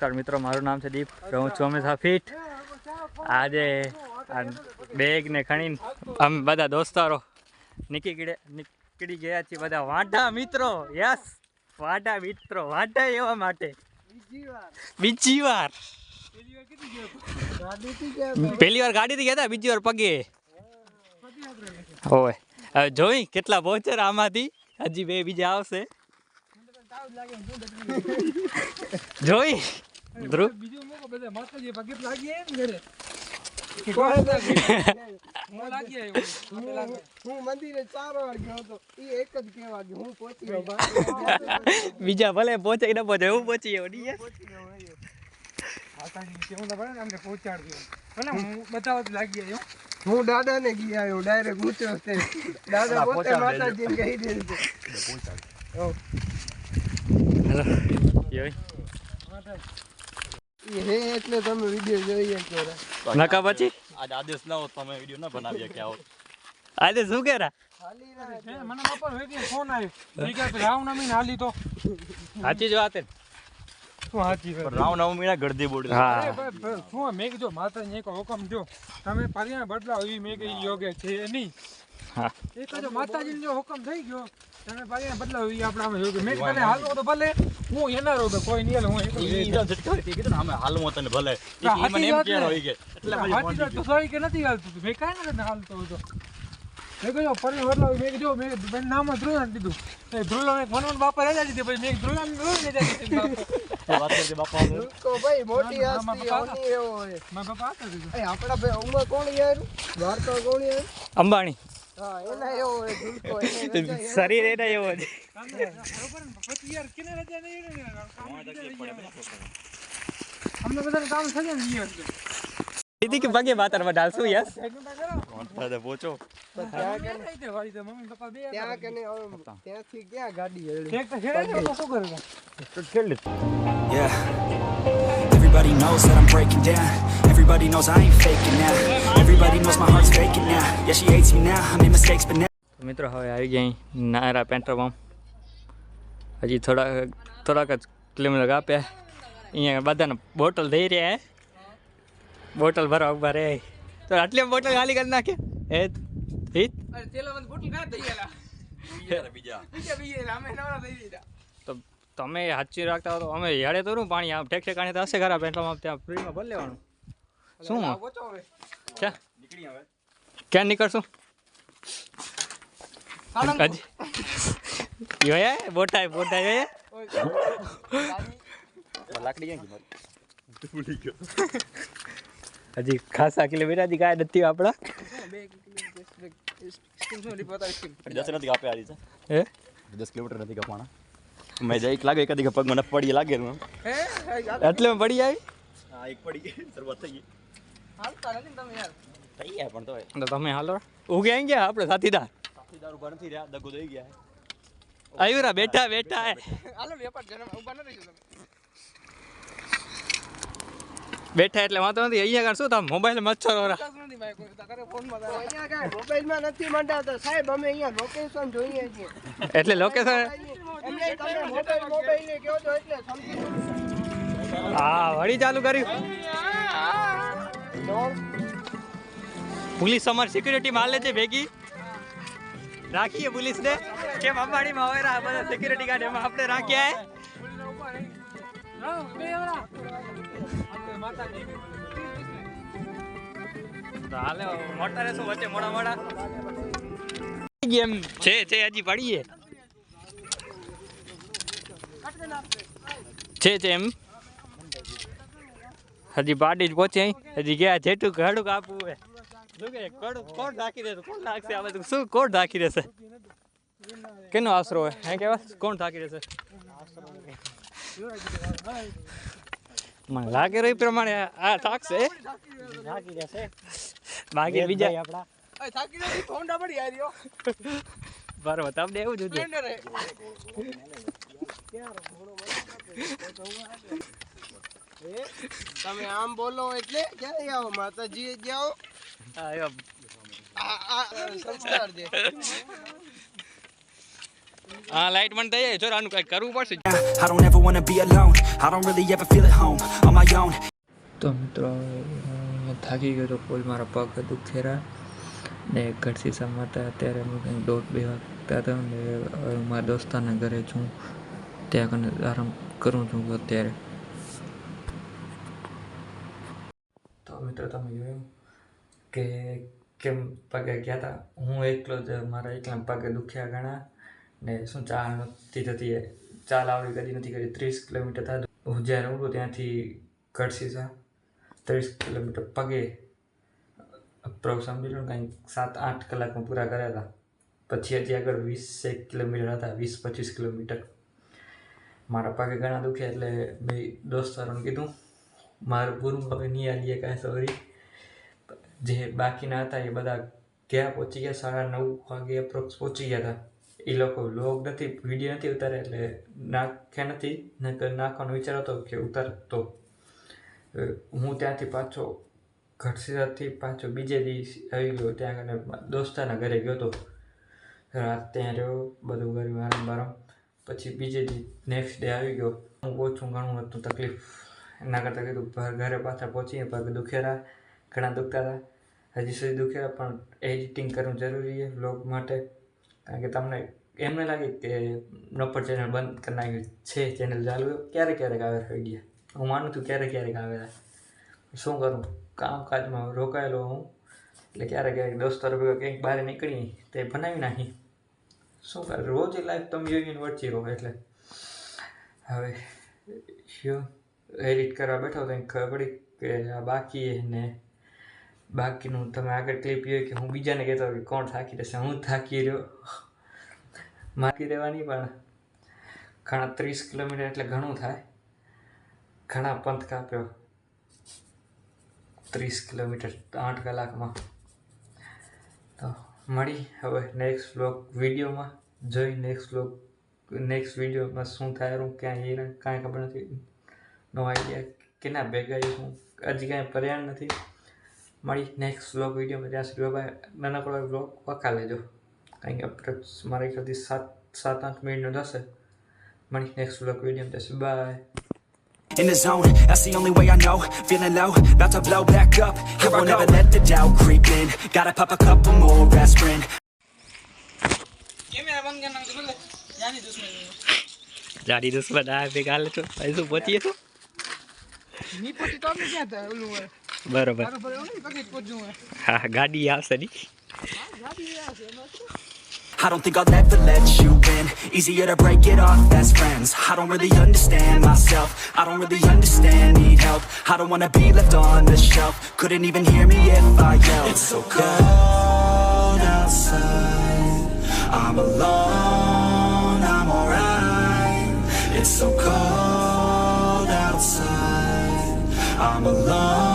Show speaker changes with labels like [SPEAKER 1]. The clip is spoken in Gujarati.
[SPEAKER 1] નમસ્કાર મિત્રો, મારું નામ છે દીપ. હું છું હંમેશા ફિટ આજે આ બેગ ને ખણીને અમે બધા દોસ્તારો નીકળી નીકળી ગયા છીએ બધા વાંઢા મિત્રો. યસ વાંઢા મિત્રો. વાંઢા એવા માટે. બીજી વાર. પહેલી વાર ગાડીથી ગયા હતા, બીજી વાર પગે. હોય હવે જોઈ કેટલા પહોંચે આમાંથી. હજી બે બીજા આવશે. જોઈ. ધ્રુવ
[SPEAKER 2] બીજું મોકો બધા માતાજી પગે લાગી એમ ઘરે હું લાગી આવ્યો પગે લાગે.
[SPEAKER 3] હું મંદિરે ચાર વાર ગયો હતો એ એક જ કહેવા ગયો હું પહોંચી ગયો બાકી
[SPEAKER 1] બીજા ભલે પહોંચે કે ન પહોંચે એવું પહોંચી ગયો નહીં
[SPEAKER 2] માતાજીની સેવા તો પડે ને અમને પહોંચાડજો ભલે હું બતાવવા તો લાગી આવ્યો
[SPEAKER 3] હું દાદાને ગઈ આવ્યો ડાયરેક્ટ ઊંચો છે દાદા પોતે માતાજીને કહી દે છે ઈ હે એટલે તમે વીડિયો જોઈએ છો
[SPEAKER 1] નકા પછી?
[SPEAKER 4] આજ આદેશ ના હોત તો અમે ના બનાવી શક્યા હોત
[SPEAKER 1] આજે શું કેરા
[SPEAKER 3] ખાલી ના
[SPEAKER 2] હે, મને બાપા વેગી ફોન આવ્યો કે રામનવમી ને હાલી તો.
[SPEAKER 1] સાચી જ વાત હે.
[SPEAKER 2] શું સાચી વાત?
[SPEAKER 4] રામનવમી ના ગળદી બોડી
[SPEAKER 1] હા.
[SPEAKER 2] શું મેં કીધું માતાજી એક હુકમ જો. તમે પરિણામ બદલાવ એ મેં કઈ યોગ્ય છે નહીં.
[SPEAKER 1] હા.
[SPEAKER 2] એક જો માતાજીનો જો હુકમ થઈ ગયો. તમે પરિણામ બદલાવો એ આપણામાં કે મેં કીધું તને હાલવો તો ભલે હું એના રહું કોઈ નહીં હું
[SPEAKER 4] ઈ તો ઝટકાવી હતી, કીધું ને અમે હાલમાં તને ભલે. ઈ મને એમ
[SPEAKER 2] કે.
[SPEAKER 4] ઈ કે એટલે પછી ફોન
[SPEAKER 2] તો સોય કે નથી હાલતું તું. મેં કાઈ નથી હાલતો હતો મેં કહ્યું પરિણામ બદલાવો મેં કીધું મેં બેન નામ જ દીધું. એ ધ્રુવલાને એક મનોન બાપા રજા દીધી પછી મેં ધ્રુલન ધ્રુવન રજા દીધી બાપા.
[SPEAKER 4] વાત કરજે બાપા
[SPEAKER 3] તો ભાઈ મોટી હસ્તી ઓની એવો
[SPEAKER 2] મારા બાપા હતા
[SPEAKER 3] એ આપણા ભાઈ ઉમર કોણ યાર દ્વારકા કોણ યાર
[SPEAKER 1] અંબાણી.
[SPEAKER 3] હા એના એવો એને
[SPEAKER 1] શરીર એના એવો
[SPEAKER 2] છે. અમને બધાને કામ થઈ જાય.
[SPEAKER 1] દીદી કે પગે બાતરમાં ડાલશું યસ
[SPEAKER 4] નહીં, પહોંચો
[SPEAKER 3] ત્યાંથી ક્યાં ગાડી
[SPEAKER 5] Everybody knows that I'm breaking down. Everybody knows I ain't faking now. Everybody knows my heart's faking now. Yeah, she hates me now. I made mistakes, but now.
[SPEAKER 1] મિત્રો હવે આવી ગયા નાયરા પેટ્રોલ પંપ હજી થોડાક થોડાક જ કિલોમીટર આપ્યા અહીંયા બધાને બોટલ દઈ રહ્યા બોટલ ભરવા ઊભા રહે તો આટલી બોટલ ખાલી કરી નાખે હે હિત તો તમે સાચી રાખતા હો તો અમે યાડે તો પાણી આમ ઠેક ઠેકાણે તો હશે ખરા પેટલામાં ત્યાં ફ્રીમાં ભરી લેવાનું. શું ક્યાં? ક્યાં નીકળશું? હજી. જોયા બોટા બોટા જોયા
[SPEAKER 4] લાકડી ક્યાં ગઈ ભૂલી ગયો
[SPEAKER 1] હજી ખાસા કિલોમીટર હજી કાંઈ નથી આપણા
[SPEAKER 4] દસ નથી
[SPEAKER 1] હે?
[SPEAKER 4] દસ કિલોમીટર નથી કપાણા મેં જઈક લાગે એક પગ મને પડી લાગે ને
[SPEAKER 1] એટલે પડી આવી
[SPEAKER 4] હા એક પડી શરૂઆત થઈ ગઈ. થઈ ગયા પણ તોય
[SPEAKER 1] તો તમે હાલો. ઉગે આવી ગયા આપણે સાથીદાર?
[SPEAKER 4] સાથીદાર ઊભા નથી રહ્યા દગો દઈ ગયા.
[SPEAKER 1] આવ્યું રા બેઠા બેઠા. હે. બેઠા એટલે વાંધો નથી અહીંયા કાંઈ શું તમે મોબાઈલ મચ્છર
[SPEAKER 3] મોબાઈલમાં નથી મંડાતા. સાહેબ અમે અહીંયા લોકેશન જોઈએ છીએ.
[SPEAKER 1] એટલે લોકેશન
[SPEAKER 3] ને
[SPEAKER 1] હા વળી ચાલુ કર્યું. પોલીસ અમારી સિક્યુરિટીમાં લે છે ભેગી. રાખીએ પોલીસને. કેમ અંબાણીમાં હોય રા બધા સિક્યુરિટી ગાર્ડ એમાં આપણે રાખ્યા હાલે મોટા રહેશું વચ્ચે મોડા મોડા. એમ છે છે હજી પડીએ. છે છે એમ. હજી પાડી જ પહોંચી અહીં હજી ગયા જેટલું ઘડું કાપવું હે શું કે કડું કોણ ઢાંકી દેશે? કોણ નાખશે આ બધું? શું કોણ ઢાંકી દેશે? કેનો આશરો હોય? હે કેવા? કોણ ઢાંકી દેશે? મને લાગે રહ્યું એ પ્રમાણે આ થાકશે બાકી બીજા આપણા. બરોબર તમને એવું જ હતું.
[SPEAKER 3] તમે આમ બોલો એટલે ક્યાં આવો? માતાજી જાઓ
[SPEAKER 1] હા,
[SPEAKER 3] આ આ સંસ્કાર દે.
[SPEAKER 1] હા લાઈટ મને થઈ જાય. આનું કઈ કરવું પડશે.
[SPEAKER 5] I don't ever wanna be alone. I don't really ever feel at home. on my own.
[SPEAKER 1] તો મિત્રો થાકી ગયો તો ફૂલ મારા પગ દુખેરા ને ઘરથી સમાતા અત્યારે હું કંઈક દોઢ બે વાગતા હતા ને મારા દોસ્તાના ઘરે છું. ત્યાં કને આરામ કરું છું અત્યારે. તો મિત્રો તમે જોયું કે કેમ પગે ગયા હતા હું એકલો જ, મારા એકલા પગે દુખ્યા ઘણા ને શું ચાલ નથી થતી ચાલ આવડી કદી નથી કરી. ત્રીસ કિલોમીટર થાય હું જ્યાં રહું છું ત્યાંથી કડસીસા ત્રીસ કિલોમીટર પગે અપ્રોક્સ સમજી લો કંઈક સાત, આઠ કલાકમાં પૂરા કર્યા હતા પછી હજી આગળ વીસ એક કિલોમીટર હતા. વીસ પચીસ કિલોમીટર. મારા પગે ઘણા દુખે એટલે બે દોસ્તારોને કીધું, મારું પૂરું હવે નહીં આલીએ કાંઈ સોરી જે બાકીના હતા એ બધા ગયા પહોંચી ગયા, સાડા નવ વાગે અપ્રોક્સ પહોંચી ગયા હતા. એ લોકો લોગ નથી વીડિયો નથી ઉતારે એટલે નાખ્યા નથી, નકર નાખવાનો વિચાર હતો કે ઉતારતો. હું ત્યાંથી પાછો ઘટસીરાથી પાછો બીજે દિવસ આવી ગયો, ત્યાં આગળ દોસ્તારના ઘરે ગયો હતો. રાત ત્યાં રહ્યો, બધું કર્યું, આરામ બારામ. પછી બીજે નેક્સ્ટ ડે આવી ગયો. હું ઓછું ઘણું હતું તકલીફ. એના કરતાં કીધું, ઘરે પાછા પહોંચીએ. પગ દુખેરા. ઘણા દુખતા હતા. હજી સુધી દુખેરા, પણ એડિટિંગ કરવું જરૂરી છે વ્લોગ માટે. કારણ કે તમને એમ નહીં લાગે કે નોપર ચેનલ બંધ કરી નાખ્યું છે ચેનલ ચાલુ ક્યારેક ક્યારેક આવે આઈડિયા હું માનું છું ક્યારેક ક્યારેક આવેલા. શું કરું? કામકાજમાં રોકાયેલો હું. એટલે ક્યારેક ક્યારેક દોસ્તો રૂપિયા કંઈક બહાર નીકળી તે બનાવી નાખી શું કરે? રોજ લાઈફ તમે જોઈને વળચી રહો એટલે. હવે એડિટ કરવા બેઠો તો ખબર પડી કે આ બાકી ને બાકીનું તમે આગળ ક્લિપ જોઈએ કે હું બીજાને કહેતો કે કોણ થાકી રહેશે હું થાકી રહ્યો. માકી રહેવાની પણ ઘણા ત્રીસ કિલોમીટર એટલે ઘણું થાય. ઘણા પંથ કાપ્યો. ત્રીસ કિલોમીટર, આઠ કલાકમાં. મળી. હવે નેક્સ્ટ વ્લોગ વિડીયોમાં જોઈ નેક્સ્ટ વ્લોગ નેક્સ્ટ વિડીયોમાં શું થાય હું ક્યાં એ કાંઈ ખબર નથી. નો આઈડિયા કેના ભેગા હું હજી કાંઈ પર્યાણ નથી. મળી નેક્સ્ટ વ્લોગ વિડીયોમાં. ત્યાં સુધી બાય નાનકડો વ્લોગ વખા લેજો. કારણ કે અપ્રોક્સ મારી ખ્યાલથી સાત સાત, આઠ મિનિટનો થશે મળી નેક્સ્ટ વ્લોગ વિડીયોમાં. ત્યાં bye
[SPEAKER 5] In the zone, that's the only way I know Feeling low, about to blow back up Here I never let the doubt creep in Gotta pop a couple more aspirin
[SPEAKER 2] camera બંધ કરી નાખજો બોલે જાની દુશ્મન
[SPEAKER 1] જાડી દુશ્મન આ ભેગા હાલે છો પૈસું પહોંચીએ તો
[SPEAKER 2] ની પોતી તો અમે ક્યાં હતા ઓલું હોય
[SPEAKER 1] બરોબર
[SPEAKER 2] મારો ભાઈ ઓલી પગે પહોંચ્યું હોય
[SPEAKER 1] હા ગાડી આવશે ની
[SPEAKER 5] I don't think I'll ever let you in. Easier to break it off best friends. I don't really understand myself. I don't really understand, need help. I don't wanna be left on the shelf. Couldn't even hear me if I yelled. It's so cold outside. I'm alone, I'm alright. It's so cold outside. I'm alone